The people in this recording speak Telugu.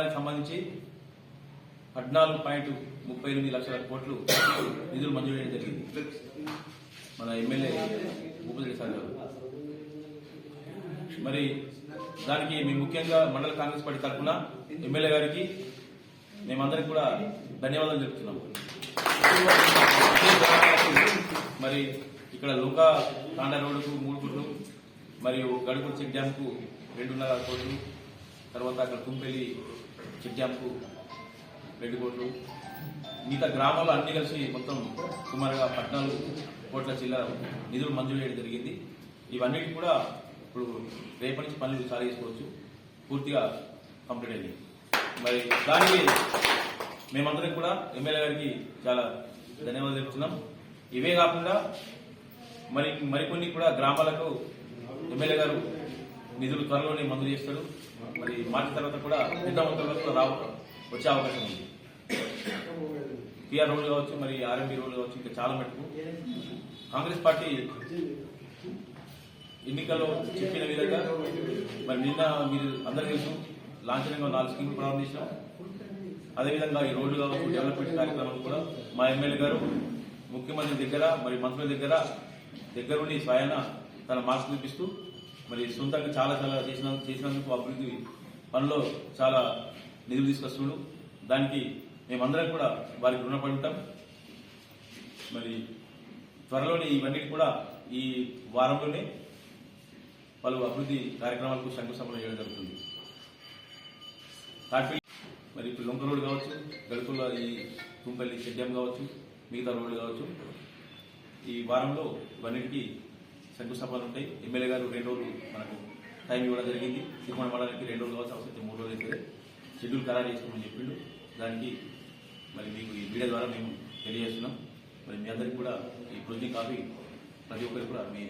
మండలానికి సంబంధించి పద్నాలుగు పాయింట్ ముప్పై ఎనిమిది లక్షల కోట్లు నిధులు మంజూరు చేయడం జరిగింది. మన ఎమ్మెల్యే భూపతి సార్ గారు. మరి దానికి మేము ముఖ్యంగా మండల కాంగ్రెస్ పార్టీ తరఫున ఎమ్మెల్యే గారికి మేమందరికి కూడా ధన్యవాదాలు చెప్తున్నాము మరి ఇక్కడ లోకా తాండా రోడ్డుకు మూడు కోట్లు మరియు గడుపుల చెక్ డ్యాంకు రెండున్నర కోట్లు తర్వాత అక్కడ కుంపెల్లి చెక్ డ్యాంకు రెండు మిగతా గ్రామాలు అన్ని కలిసి మొత్తం సుమారుగా పద్నాలుగు కోట్ల చిల్లర నిధులు మంజూరు చేయడం జరిగింది. ఇవన్నీ కూడా ఇప్పుడు రేపటి నుంచి పనులు చాలు చేసుకోవచ్చు. పూర్తిగా కంప్లీట్ అయింది. మరి దానికి మేమందరం కూడా ఎమ్మెల్యే గారికి చాలా ధన్యవాదాలు చెప్తున్నాం ఇవే కాకుండా మరి మరికొన్ని కూడా గ్రామాలకు ఎమ్మెల్యే గారు నిధులు త్వరలోనే మంజూరు చేస్తాడు. మరి మార్చి తర్వాత కూడా పెద్ద మొత్తంలో రావ. వచ్చే అవకాశం ఉంది. పిఆర్ రోడ్లు కావచ్చు మరి ఆర్ఎంబీ రోడ్లు కావచ్చు ఇంకా చాలా మటుకు. కాంగ్రెస్ పార్టీ ఎన్నికల్లో చెప్పిన విధంగా మరి నిన్న మీరు అందరూ తెలుసు లాంఛనంగా నాలుగు స్కీములు ప్రారంభించాం అదేవిధంగా ఈ రోడ్లు కావచ్చు డెవలప్మెంట్ కార్యక్రమాలు కూడా మా ఎమ్మెల్యే గారు ముఖ్యమంత్రి దగ్గర మరి మంత్రుల దగ్గర దగ్గరుండి స్వయాన తన మాస్క్ చూపిస్తూ మరి సొంతంగా చాలా చాలా చేసిన చేసినందుకు అభివృద్ధి పనిలో చాలా నిధులు తీసుకొస్తున్నాడు దానికి మేమందరం కూడా వారికి రుణపడి ఉంటాం మరి త్వరలోనే ఇవన్నీ కూడా ఈ వారంలోనే పలు అభివృద్ధి కార్యక్రమాలకు శంకుస్థాపన చేయడం జరుగుతుంది. మరి ఇప్పుడు లొంక రోడ్ కావచ్చు గడుపుల్లో ఈ తుంపల్లి చెడ్డం కావచ్చు మిగతా రోడ్లు కావచ్చు ఈ వారంలో ఇవన్నిటికీ శంకుస్థాపనలు ఉంటాయి ఎమ్మెల్యే గారు రెండు రోజులు మనకు టైం ఇవ్వడం జరిగింది. సిరికొండ మండలానికి రెండు రోజులు కావచ్చు అవసరం మూడు రోజులు అయితే షెడ్యూల్ ఖరారు చేసుకోమని చెప్పిండు. దానికి మరి మీకు ఈ మీడియా ద్వారా మేము తెలియజేస్తున్నాం. మరి మీ అందరికీ కూడా ఈ ప్రొజెక్ట్ కాపీ ప్రతి ఒక్కరికి కూడా మీ